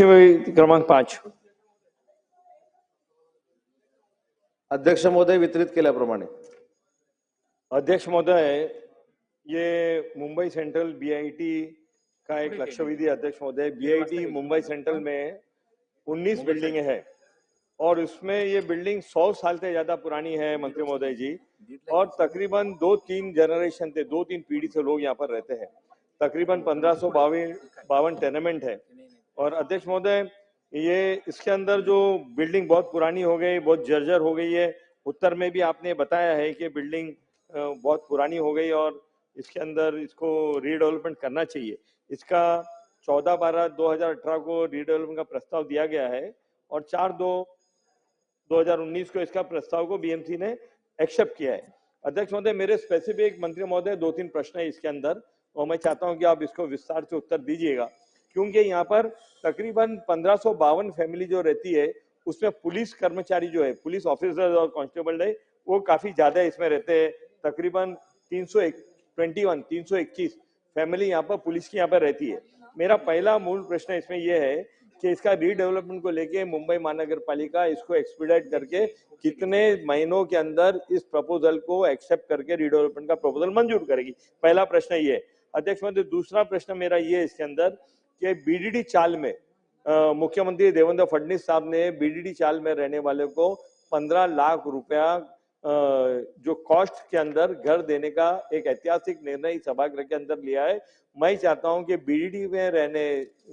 लक्ष्मी क्रमांक पाच. अध्यक्ष महोदय वितरित केल्याप्रमाणे. अध्यक्ष महोदय ये मुंबई सेंट्रल बीआईटी का एक लक्ष्यविधि अध्यक्ष महोदय बीआईटी मुंबई सेंट्रल में 19 बिल्डिंग है। और उसमें ये बिल्डिंग 100 साल से ज़्यादा पुरानी है मंत्री महोदय जी। और तकरीबन दो तीन जनरेशन से दो तीन पीढ़ी से लोग यहाँ पर रहते हैं। तकरीबन पंद्रह सौ बावन बावन टेनेमेंट है। और अध्यक्ष महोदय, ये इसके अंदर जो बिल्डिंग बहुत पुरानी हो गई, बहुत जर्जर हो गई है, उत्तर में भी आपने बताया है कि बिल्डिंग बहुत पुरानी हो गई और इसके अंदर इसको रीडेवलपमेंट करना चाहिए। इसका चौदह बारह दो हज़ार अठारह को रीडेवलपमेंट का प्रस्ताव दिया गया है और चार दो 2019 को इसका प्रस्ताव को बीएमसी ने एक्सेप्ट किया है। अध्यक्ष महोदय, मेरे स्पेसिफिक मंत्री महोदय, दो तीन प्रश्न है इसके अंदर और मैं चाहता हूँ कि आप इसको विस्तार से उत्तर दीजिएगा। क्योंकि यहाँ पर तकरीबन पंद्रह फैमिली जो रहती है, उसमें पुलिस कर्मचारी जो है, पुलिस ऑफिसर और कांस्टेबल है, वो काफ़ी ज़्यादा इसमें रहते हैं। तकरीबन तीन सौ ट्वेंटी वन, तीन सौ इक्कीस फैमिली यहाँ पर पुलिस की यहाँ पर रहती है। मेरा पहला मूल प्रश्न इसमें यह है कि इसका रीडेवलपमेंट को लेके मुंबई महानगर पालिका इसको एक्सपीडाइट करके कितने महीनों के अंदर इस प्रपोजल को एक्सेप्ट करके रीडेवलपमेंट का प्रपोजल मंजूर करेगी? पहला प्रश्न ये अध्यक्ष महोदय, दूसरा प्रश्न मेरा ये इसके अंदर कि बीडीडी चाल में मुख्यमंत्री देवेंद्र फडणवीस साहब ने बीडीडी चाल में रहने वाले को पंद्रह लाख रुपया जो कॉस्ट के अंदर घर देने का एक ऐतिहासिक निर्णय सभागृह के अंदर लिया है। मैं चाहता हूँ कि बीडीडी में रहने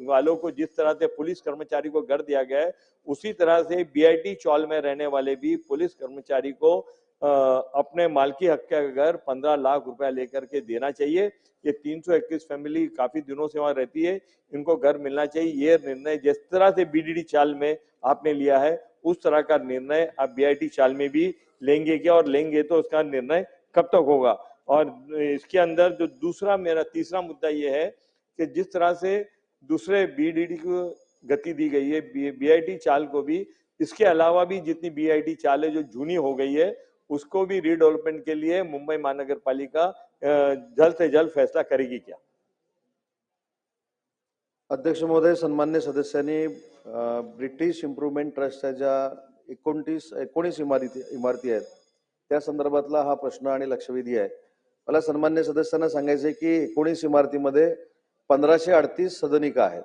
वालों को जिस तरह से पुलिस कर्मचारी को घर दिया गया है, उसी तरह से बीआईटी चौल में रहने वाले भी पुलिस कर्मचारी को अपने मालकी हक का घर पंद्रह लाख रुपया लेकर के देना चाहिए। ये 321 फैमिली काफ़ी दिनों से वहाँ रहती है। इनको घर मिलना चाहिए। ये निर्णय जिस तरह से बीडीडी चाल में आपने लिया है, उस तरह का निर्णय आप बीआईटी चाल में भी लेंगे क्या? और लेंगे तो उसका निर्णय कब तक होगा? और इसके अंदर जो दूसरा मेरा, तीसरा मुद्दा ये है कि जिस तरह से दूसरे बीडीडी को गति दी गई है बीआईटी चाल को भी, इसके अलावा भी जितनी बीआईटी चाल है, जो जूनी हो गई है उसको भी रीडेवलपमेंट के लिए मुंबई महानगर पालिका जल्द से जल्द फैसला करेगी क्या? अध्यक्ष महोदय सन्मान्य सदस्यांनी ब्रिटिश इम्प्रुव्हमेंट ट्रस्टच्या ज्या एकोणतीस एकोणीस इमारती इमारती आहेत. त्या संदर्भातला हा प्रश्न आणि लक्षवेधी आहे. मला सन्मान्य सदस्यांना सांगायचं आहे की एकोणीस इमारतीमध्ये पंधराशे अडतीस सदनिका आहेत.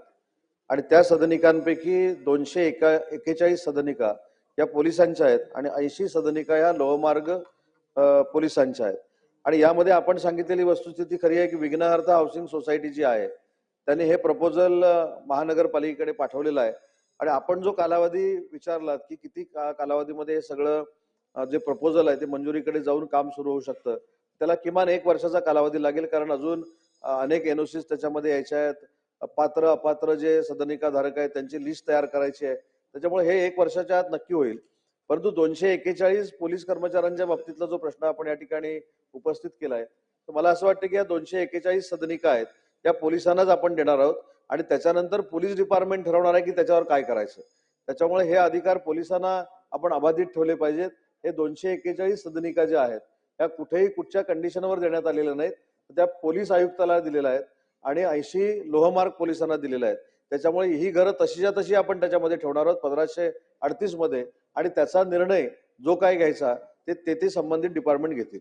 आणि त्या सदनिकांपैकी दोनशे एका एकेचाळीस सदनिका या पोलिसांच्या आहेत आणि ऐंशी सदनिका या लोहमार्ग पोलिसांच्या आहेत. आणि यामध्ये आपण सांगितलेली वस्तुस्थिती खरी आहे की विघ्नहर्ता हाऊसिंग सोसायटी जी आहे त्यांनी हे प्रपोजल महानगरपालिकेकडे पाठवलेलं आहे. आणि आपण जो कालावधी विचारलात की किती का- कालावधीमध्ये हे सगळं जे प्रपोजल आहे ते मंजुरीकडे जाऊन काम सुरू होऊ शकतं त्याला किमान एक वर्षाचा कालावधी लागेल कारण अजून अनेक एनओसीस त्याच्यामध्ये यायच्या आहेत. पात्र अपात्र जे सदनिका धारक आहेत त्यांची लिस्ट तयार करायची आहे. त्याच्यामुळे हे एक वर्षाच्या आत नक्की होईल. परंतु दोनशे एकेचाळीस पोलीस कर्मचाऱ्यांच्या बाबतीतला जो प्रश्न आपण या ठिकाणी उपस्थित केलाय तर मला असं वाटतं की या दोनशे एकेचाळीस सदनिका आहेत त्या पोलिसांनाच आपण देणार आहोत आणि त्याच्यानंतर पोलीस डिपार्टमेंट ठरवणार आहे की त्याच्यावर काय करायचं. त्याच्यामुळे हे अधिकार पोलिसांना आपण अबाधित ठेवले पाहिजेत. हे दोनशे एकेचाळीस सदनिका ज्या आहेत त्या कुठेही कुठच्या कंडिशनवर देण्यात आलेल्या नाहीत. त्या पोलीस आयुक्ताला दिलेल्या आहेत आणि ऐंशी लोहमार्ग पोलिसांना दिलेल्या आहेत. त्याच्यामुळे ही घरं तशीच्या तशी आपण त्याच्यामध्ये ठेवणार आहोत पंधराशे अडतीसमध्ये. आणि त्याचा निर्णय जो काय घ्यायचा ते तेथे संबंधित डिपार्टमेंट घेतील.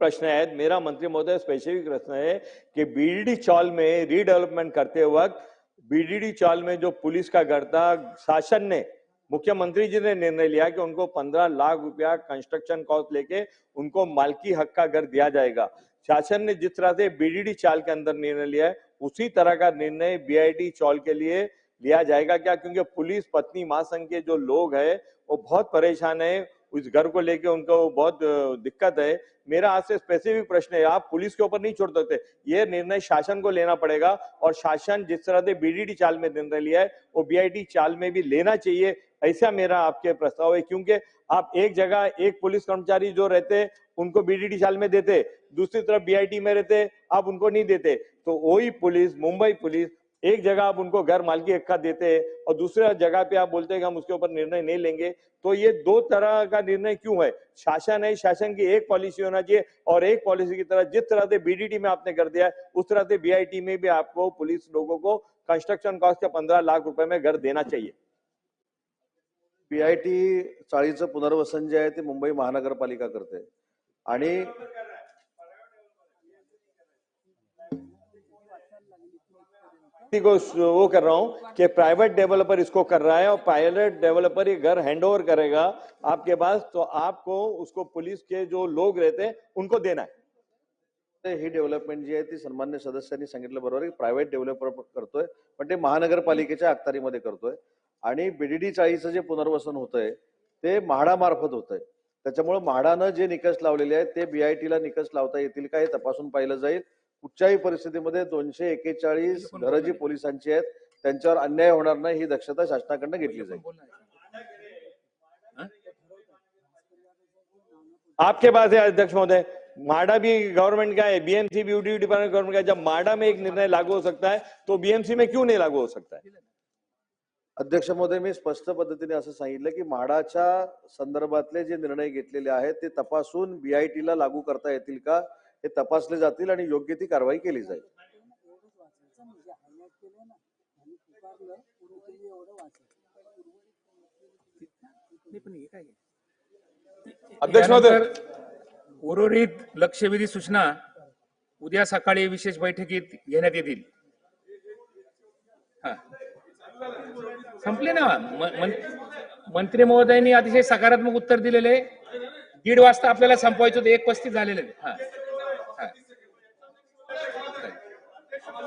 प्रश्न है मेरा मंत्री महोदय स्पेसिफिक प्रश्न है कि बीडीडी चौल में रीडेवलपमेंट करते वक्त बीडीडी चौल में जो पुलिस का घर था शासन ने मुख्यमंत्री जी ने निर्णय लिया कि उनको पंद्रह लाख रुपया कंस्ट्रक्शन कॉस्ट लेके उनको मालकी हक का घर दिया जाएगा। शासन ने जिस तरह से बीडीडी चाल के अंदर निर्णय लिया है, उसी तरह का निर्णय बीआईडी चौल के लिए लिया जाएगा। क्या? क्योंकि पुलिस, पत्नी, महासंघ के जो लोग है, वो बहुत परेशान है। उस घर को लेके उनको बहुत दिक्कत है। मेरा आज से स्पेसिफिक प्रश्न है, आप पुलिस के ऊपर नहीं छोड़ सकते। ये निर्णय शासन को लेना पड़ेगा और शासन जिस तरह से बीडीडी चाल में निर्णय लिया है, वो बीआईटी चाल में भी लेना चाहिए। ऐसा मेरा आपके प्रस्ताव है, क्योंकि आप एक जगह एक पुलिस कर्मचारी जो रहते उनको बीडीडी चाल में देते, दूसरी तरफ़ बीआईटी में रहते, आप उनको नहीं देते। तो वही पुलिस, मुंबई पुलिस, एक जगह आप उनको घर मालकी हक का देते हैं और दूसरा जगह पे आप बोलते हैं कि हम उसके ऊपर निर्णय नहीं लेंगे। तो ये दो तरह का निर्णय क्यों है? शासन है, शासन की एक पॉलिसी होना चाहिए और एक पॉलिसी की तरह जिस तरह से बीडीटी में आपने कर दिया है, उस तरह से बीआईटी में भी आपको पुलिस लोगों को कंस्ट्रक्शन कॉस्ट के पंद्रह लाख रुपए में घर देना चाहिए। पीआयटी चाळीचं पुनर्वसन जे आहे ते मुंबई महानगरपालिका करते आणि को वो कर रहा हूँ कि प्राइवेट डेवलपर इसको कर रहा है और पायलट डेवलपर ये घर हैंड ओवर करेगा आपके पास तो आपको उसको पुलिस के जो लोग रहते हैं उनको देना है। ही डेव्हलपमेंट जी आहे ती सन्मान्य सदस्यांनी सांगितलं बरोबर की प्रायव्हेट डेव्हलपर करतोय पण ते महानगरपालिकेच्या अखतारीमध्ये करतोय. आणि बीडीडी चाळीचं जे पुनर्वसन होतंय ते म्हाडामार्फत होतंय. त्याच्यामुळे म्हाडानं जे निकष लावलेले आहेत ते बीआयटीला निकष लावता येतील का हे तपासून पाहिलं जाईल. कुठच्याही परिस्थितीमध्ये दोनशे एकेचाळीस घरं जी पोलिसांची आहेत त्यांच्यावर अन्याय होणार नाही ही दक्षता शासनाकडनं घेतली जाईल. आपके पास है अध्यक्ष महोदय. माडा भी गवर्नमेंट का है बीएमसी भी यूडी डिपार्टमेंट गवर्नमेंट का है जब माडा में एक निर्णय लागू हो सकता है तो बीएमसी में क्यों नहीं लागू हो सकता है? अध्यक्ष महोदय मी स्पष्ट पद्धतीने असं सांगितलं की म्हाडाच्या संदर्भातले जे निर्णय घेतलेले आहेत ते तपासून बीआयटीला लागू करता येतील का? हे तपासले जातील आणि योग्य ती कारवाई केली जाईल. अध्यक्ष महोदय उर्वरित लक्षवेधी सूचना उद्या सकाळी विशेष बैठकीत घेण्यात येतील. हा. संपले ना. मंत्री महोदयांनी अतिशय सकारात्मक उत्तर दिलेले. दीड वाजता आपल्याला संपवायचं होतं. एक पस्तीस झालेले हा.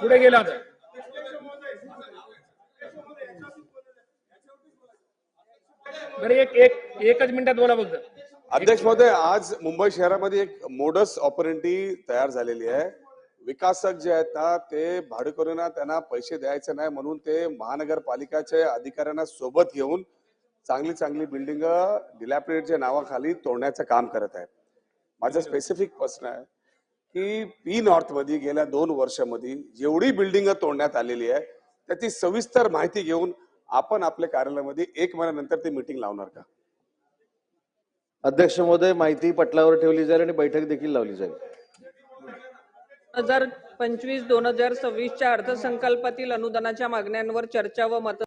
पुढे गेला होता बरं एक एक एकच मिनिटात बोला बघ अध्यक्ष महोदय आज मुंबई शहरामध्ये एक मोडस ऑपरेंटी तयार झालेली आहे. विकासक जे आहेत ना ते भाडेकरूंना त्यांना पैसे द्यायचे नाही म्हणून ते महानगरपालिकाच्या अधिकाऱ्यांना सोबत घेऊन चांगली चांगली बिल्डिंग डिलॅपिडेटच्या नावाखाली तोडण्याचं काम करत आहेत. माझा स्पेसिफिक प्रश्न आहे की पी नॉर्थमध्ये गेल्या दोन वर्षामध्ये जेवढी बिल्डिंग तोडण्यात आलेली आहे त्याची सविस्तर माहिती घेऊन आपण आपल्या कार्यालयामध्ये एक महिन्यानंतर ती मिटिंग लावणार का? अध्यक्ष महोदय माहिती पटलावर ठेवली जाईल आणि बैठक देखील लावली जाईल. हजार पंचवीस दोन हजार सव्वीसच्या अर्थसंकल्पातील अनुदानाच्या मागण्यांवर चर्चा व मत